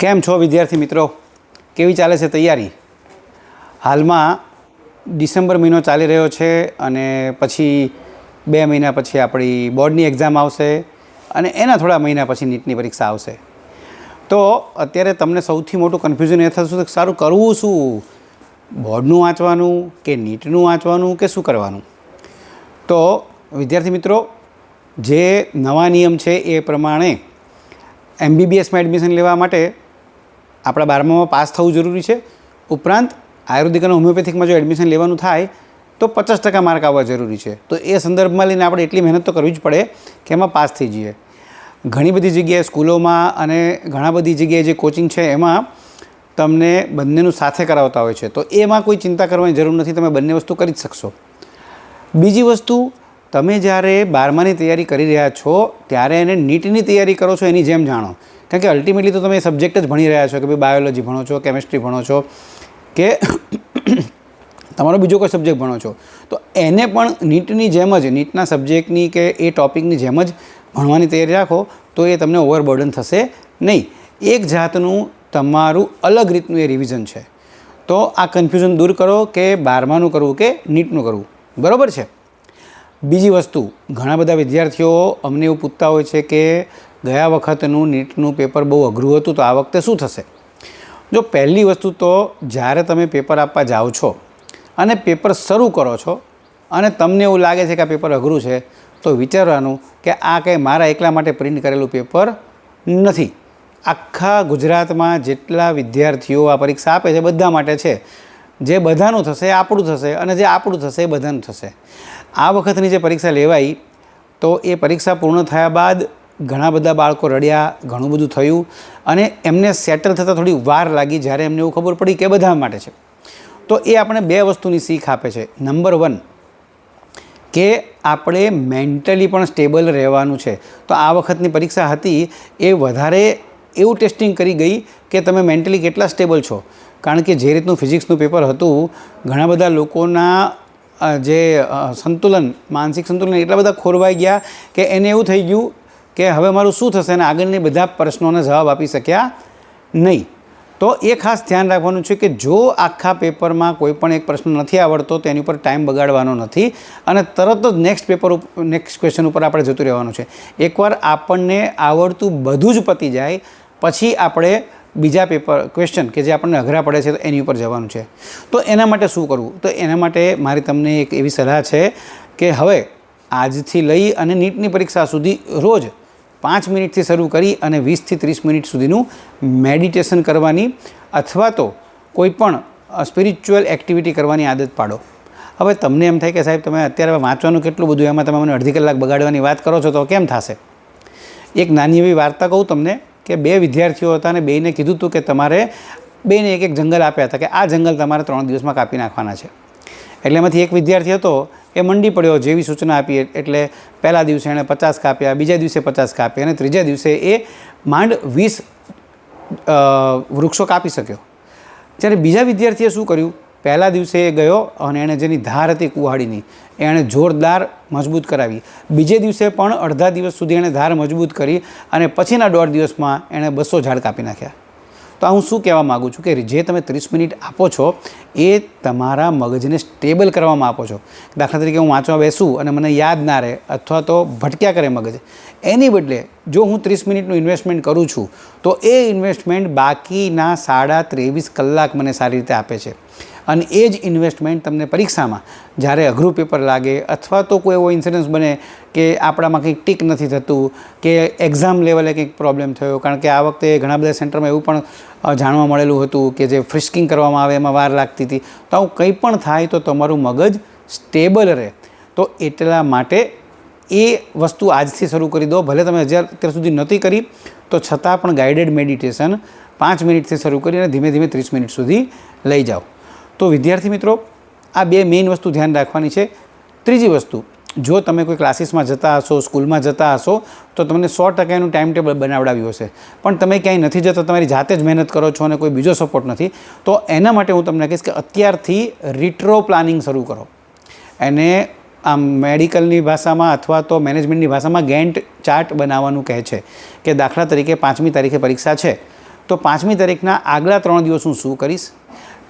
કેમ છો વિદ્યાર્થી મિત્રો? કેવી ચાલે છે તૈયારી? હાલમાં ડિસેમ્બર મહિનો ચાલી રહ્યો છે અને પછી બે મહિના પછી આપણી બોર્ડની એક્ઝામ આવશે અને એના થોડા મહિના પછી નીટની પરીક્ષા આવશે. તો અત્યારે તમને સૌથી મોટું કન્ફ્યુઝન એ થતું કે સારું કરવું શું? બોર્ડનું વાંચવાનું કે નીટનું વાંચવાનું કે શું કરવાનું? તો વિદ્યાર્થી મિત્રો, જે નવા નિયમ છે એ પ્રમાણે એમબીબીએસમાં એડમિશન લેવા માટે આપણા બારમામાં પાસ થવું જરૂરી છે. ઉપરાંત, આયુર્વેદિક અને હોમિયોપેથિકમાં જો એડમિશન લેવાનું થાય, તો પચાસ ટકા માર્ક આવવા જરૂરી છે. તો એ સંદર્ભમાં લઈને આપણે એટલી મહેનત તો કરવી જ પડે કે એમાં પાસ થઈ જઈએ. ઘણી બધી જગ્યાએ સ્કૂલોમાં અને ઘણા બધી જગ્યાએ જે કોચિંગ છે, એમાં તમને બંનેનું સાથે કરાવતા હોય છે. તો એમાં કોઈ ચિંતા કરવાની જરૂર નથી, તમે બંને વસ્તુ કરી જ શકશો. બીજી વસ્તુ, તમે જ્યારે બારમાની તૈયારી કરી રહ્યા છો, ત્યારે એને નીટની તૈયારી કરો છો, એની જેમ જાણો. કારણ કે અલ્ટિમેટલી તો તમે સબ્જેક્ટ જ ભણી રહ્યા છો કે ભાઈ બાયોલોજી ભણો છો કેમેસ્ટ્રી ભણો છો, કે તમારો બીજો કોઈ સબ્જેક્ટ ભણો છો. તો એને પણ નીટની જેમ જ, નીટના સબ્જેક્ટની કે એ ટોપિકની જેમ જ ભણવાની તૈયારી રાખો, તો એ તમને ઓવરબર્ડન થશે નહીં. એક જાતનું તમારું અલગ રીતનું એ રિવિઝન છે. તો આ કન્ફ્યુઝન દૂર કરો કે બારમાનું કરવું કે નીટનું કરવું. બરાબર છે? બીજી વસ્તુ, ઘણા બધા વિદ્યાર્થીઓ અમને એવું પૂછતા હોય છે કે ગયા વખતનું નીટનું પેપર બહુ અઘરું હતું, તો આ વખતે શું થશે? જો પહેલી વસ્તુ તો જ્યારે તમે પેપર આપવા જાઓ છો અને પેપર શરૂ કરો છો અને તમને એવું લાગે છે કે આ પેપર અઘરું છે, તો વિચારવાનું કે આ કંઈ મારા એકલા માટે પ્રિન્ટ કરેલું પેપર નથી. આખા ગુજરાતમાં જેટલા વિદ્યાર્થીઓ આ પરીક્ષા આપે છે, બધા માટે છે. જે બધાનું થશે આપણું થશે અને જે આપણું થશે એ બધાનું થશે. આ વખતની જે પરીક્ષા લેવાઈ, તો એ પરીક્ષા પૂર્ણ થયા બાદ ઘણા બધા બાળકો રડ્યા, ઘણું બધું થયું અને એમને સેટલ થતાં થોડી વાર લાગી જ્યારે એમને એવું ખબર પડી કે બધા માટે છે. તો એ આપણે બે વસ્તુની શીખ આપે છે. નંબર વન કે આપણે મેન્ટલી પણ સ્ટેબલ રહેવાનું છે. તો આ વખતની પરીક્ષા હતી, એ વધારે એવું ટેસ્ટિંગ કરી ગઈ કે તમે મેન્ટલી કેટલા સ્ટેબલ છો. કારણ કે જે રીતનું ફિઝિક્સનું પેપર હતું, ઘણા બધા લોકોના જે સંતુલન, માનસિક સંતુલન એટલા બધા ખોરવાઈ ગયા કે એને એવું થઈ ગયું કે હવે મારું શું થશે? અને આગળની બધા પ્રશ્નોને જવાબ આપી શક્યા નહીં. તો એ ખાસ ધ્યાન રાખવાનું છે કે જો આખા પેપરમાં કોઈ પણ એક પ્રશ્ન નથી આવડતો, તો એની ઉપર ટાઈમ બગાડવાનો નથી. અને તરત જ નેક્સ્ટ પેપર નેક્સ્ટ ક્વેશ્ચન ઉપર આપણે જતું રહેવાનું છે. એકવાર આપણને આવડતું બધું જ પતી જાય, પછી આપણે બીજા પેપર, ક્વેશ્ચન કે જે આપણને અઘરા પડે છે, તો એની ઉપર જવાનું છે. તો એના માટે શું કરવું? તો એના માટે મારી તમને એક એવી સલાહ છે કે હવે આજથી લઈ અને નીટની પરીક્ષા સુધી રોજ પાંચ મિનિટથી શરૂ કરી અને વીસથી ત્રીસ મિનિટ સુધીનું મેડિટેશન કરવાની અથવા તો કોઈ પણ સ્પિરિચ્યુઅલ એક્ટિવિટી કરવાની આદત પાડો. હવે તમને એમ થાય કે સાહેબ તમે અત્યારે વાંચવાનું કેટલું બધું, એમાં તમે મને અડધી કલાક બગાડવાની વાત કરો છો તો કેમ થશે? એક નાની એવી વાર્તા કહું તમને કે બે વિદ્યાર્થીઓ હતા અને બેને કીધું હતું કે તમારે બેને એક એક જંગલ આપ્યા હતા કે આ જંગલ તમારે ત્રણ દિવસમાં કાપી નાખવાના છે. એટલે એમાંથી એક વિદ્યાર્થી હતો એ મંડી પડ્યો જેવી સૂચના આપી એટલે પહેલા દિવસે એણે પચાસ કાપ્યા, બીજા દિવસે પચાસ કાપ્યા અને ત્રીજા દિવસે એ માંડ વીસ વૃક્ષો કાપી શક્યો. જ્યારે બીજા વિદ્યાર્થીએ શું કર્યું? પહેલા દિવસે એ ગયો અને એણે જેની ધાર હતી કુહાડીની, એણે જોરદાર મજબૂત કરાવી. બીજે દિવસે પણ અડધા દિવસ સુધી એણે ધાર મજબૂત કરી અને પછીના દોઢ દિવસમાં એણે બસો ઝાડ કાપી નાખ્યા. તો હું શું કહેવા માગું છું કે જે તમે ત્રીસ મિનિટ આપો છો, એ તમારા મગજને સ્ટેબલ કરવામાં આપો છો. દાખલા તરીકે હું વાંચવા બેસું અને મને યાદ ના રહે અથવા તો ભટક્યા કરે મગજ. એની બદલે જો હું ત્રીસ મિનિટનું ઇન્વેસ્ટમેન્ટ કરું છું, તો એ ઇન્વેસ્ટમેન્ટ બાકીના સાડા ત્રેવીસ કલાક મને સારી રીતે આપે છે. અને એ જ ઇન્વેસ્ટમેન્ટ તમને પરીક્ષામાં જ્યારે અઘરું પેપર લાગે અથવા તો કોઈ એવો ઇન્સિડન્સ બને કે આપણામાં કંઈક ટીક નથી થતું, કે એક્ઝામ લેવલે કંઈક પ્રોબ્લેમ થયો, કારણ કે આ વખતે ઘણા બધા સેન્ટરમાં એવું પણ જાણવા મળેલું હતું કે જે ફ્રિસ્કિંગ કરવામાં આવે એમાં વાર લાગતી હતી. તો આવું કંઈ પણ થાય તો તમારું મગજ સ્ટેબલ રહે. તો એટલા માટે એ વસ્તુ આજથી શરૂ કરી દો. ભલે તમે હજાર અત્યાર સુધી નથી કરી, તો છતાં પણ ગાઈડેડ મેડિટેશન પાંચ મિનિટથી શરૂ કરી અને ધીમે ધીમે ત્રીસ મિનિટ સુધી લઈ જાઓ. તો વિદ્યાર્થી મિત્રો, આ બે મેઇન વસ્તુ ધ્યાન રાખવાની છે. ત્રીજી વસ્તુ, જો તમે કોઈ ક્લાસીસમાં જતા હશો સ્કૂલમાં જતા હશો, તો તમને સો ટકા એનું ટાઈમ ટેબલ બનાવડાવ્યું હશે. પણ તમે ક્યાંય નથી જતા, તમારી જાતે જ મહેનત કરો છો અને કોઈ બીજો સપોર્ટ નથી, તો એના માટે હું તમને કહીશ કે અત્યારથી રિટ્રો પ્લાનિંગ શરૂ કરો. એને આમ મેડિકલની ભાષામાં અથવા તો મેનેજમેન્ટની ભાષામાં ગેન્ટ ચાર્ટ બનાવવાનું કહે છે કે દાખલા તરીકે પાંચમી તારીખે પરીક્ષા છે. તો પાંચમી તારીખના આગલા ત્રણ દિવસ હું શું કરીશ?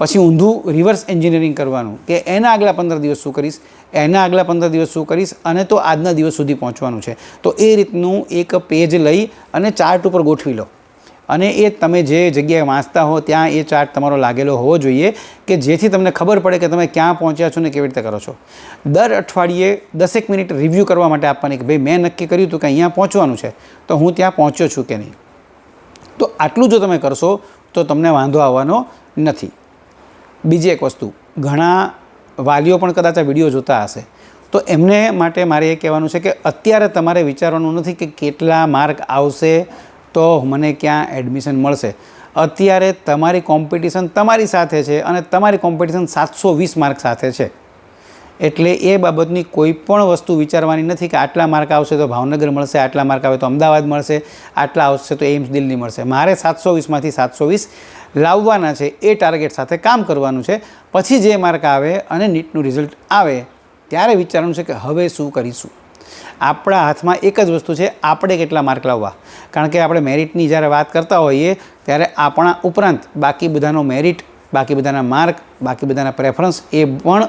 પછી ઊંધું રિવર્સ એન્જિનિયરિંગ કરવાનું કે એના આગલા પંદર દિવસ શું કરીશ, એના આગલા પંદર દિવસ શું કરીશ અને તો આજના દિવસ સુધી પહોંચવાનું છે. તો એ રીતનું એક પેજ લઈ અને ચાર્ટ ઉપર ગોઠવી લો. અને એ તમે જે જગ્યાએ વાંચતા હો ત્યાં એ ચાર્ટ તમારો લાગેલો હોવો જોઈએ કે જેથી તમને ખબર પડે કે તમે ક્યાં પહોંચ્યા છો ને કેવી રીતે કરો છો. દર અઠવાડિયે દસેક મિનિટ રિવ્યૂ કરવા માટે આપવાની કે ભાઈ મેં નક્કી કર્યું હતું કે અહીંયા પહોંચવાનું છે, તો હું ત્યાં પહોંચ્યો છું કે નહીં? તો આટલું જો તમે કરશો તો તમને વાંધો આવવાનો નથી. બીજી એક વસ્તુ, ઘણા વાલીઓ પણ કદાચ આ વીડિયો જોતા હશે. તો એમને માટે મારે એ કહેવાનું છે કે અત્યારે તમારે વિચારવાનું નથી કે કેટલા માર્ક આવશે તો મને ક્યાં એડમિશન મળશે. અત્યારે તમારી કોમ્પિટિશન તમારી સાથે છે અને તમારી કોમ્પિટિશન સાતસો વીસ માર્ક સાથે છે. એટલે એ બાબતની કોઈ પણ વસ્તુ વિચારવાની નથી કે આટલા માર્ક આવશે તો ભાવનગર મળશે, આટલા માર્ક આવે તો અમદાવાદ મળશે, આટલા આવશે તો એમ્સ દિલ્હી મળશે. મારે સાતસો વીસમાંથી સાતસો વીસ લાવવાના છે, એ ટાર્ગેટ સાથે કામ કરવાનું છે. પછી જે માર્ક આવે અને નીટનું રિઝલ્ટ આવે, ત્યારે વિચારવાનું છે કે હવે શું કરીશું? આપણા હાથમાં એક જ વસ્તુ છે, આપણે કેટલા માર્ક લાવવા? કારણ કે આપણે મેરિટની જ્યારે વાત કરતા હોઈએ, ત્યારે આપણા ઉપરાંત બાકી બધાનો મેરિટ, બાકી બધાના માર્ક, બાકી બધાના પ્રેફરન્સ એ પણ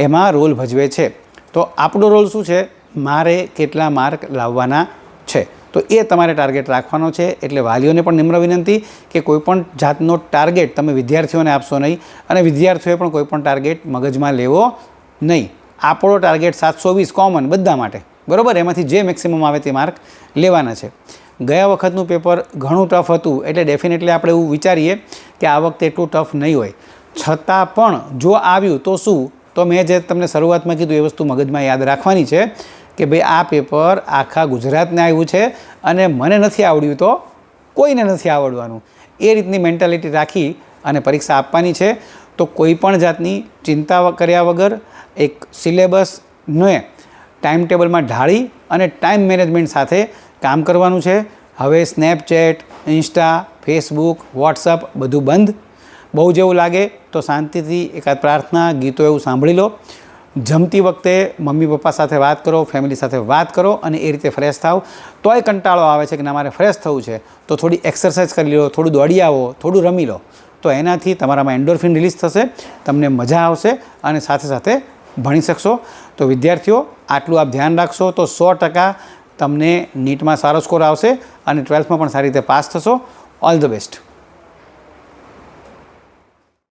એમાં રોલ ભજવે છે. તો આપણો રોલ શું છે? મારે કેટલા માર્ક લાવવાના છે? તો એ તમારે ટાર્ગેટ રાખવાનો છે. એટલે વાલીઓને પણ નિમ્ર વિનંતી કે કોઈપણ જાતનો ટાર્ગેટ તમે વિદ્યાર્થીઓને આપશો નહીં અને વિદ્યાર્થીઓએ પણ કોઈપણ ટાર્ગેટ મગજમાં લેવો નહીં. આપણો ટાર્ગેટ સાતસો વીસ કોમન બધા માટે. બરાબર? એમાંથી જે મેક્સિમમ આવે તે માર્ક લેવાના છે. ગયા વખતનું પેપર ઘણું ટફ હતું. એટલે ડેફિનેટલી આપણે એવું વિચારીએ કે આ વખતે એટલું ટફ નહીં હોય. છતાં પણ જો આવ્યું તો શું? તો મેં જે તમને શરૂઆતમાં કીધું એ વસ્તુ મગજમાં યાદ રાખવાની છે કે ભાઈ આ પેપર આખા ગુજરાતને આવ્યું છે અને મને નથી આવડ્યું તો કોઈને નથી આવડવાનું. એ રીતની મેન્ટાલિટી રાખી અને પરીક્ષા આપવાની છે. તો કોઈ પણ જાતની ચિંતા કર્યા વગર એક સિલેબસને ટાઈમ ટેબલમાં ઢાળી અને ટાઈમ મેનેજમેન્ટ સાથે કામ કરવાનું છે. હવે સ્નેપચેટ, ઇન્સ્ટા, ફેસબુક, વોટ્સઅપ બધું બંધ બહુ જેવું લાગે, તો શાંતિથી એકાદ પ્રાર્થના, ગીતો એવું સાંભળી લો. જમતી વખતે મમ્મી પપ્પા સાથે વાત કરો ફેમિલી સાથે વાત કરો અને એ રીતે ફ્રેશ થાવ તોય કંટાળો આવે છે કે ના, મારે ફ્રેશ થવું છે. તો થોડી એક્સરસાઇઝ કરી લો, થોડું દોડી આવો, થોડું રમી લો. તો એનાથી તમારામાં એન્ડોરફિન રિલીઝ થશે, તમને મજા આવશે અને સાથે સાથે ભણી શકશો. તો વિદ્યાર્થીઓ, આટલું આપ ધ્યાન રાખશો તો સો ટકા તમને નીટમાં સારો સ્કોર આવશે અને ટ્વેલ્થમાં પણ સારી રીતે પાસ થશો. All the best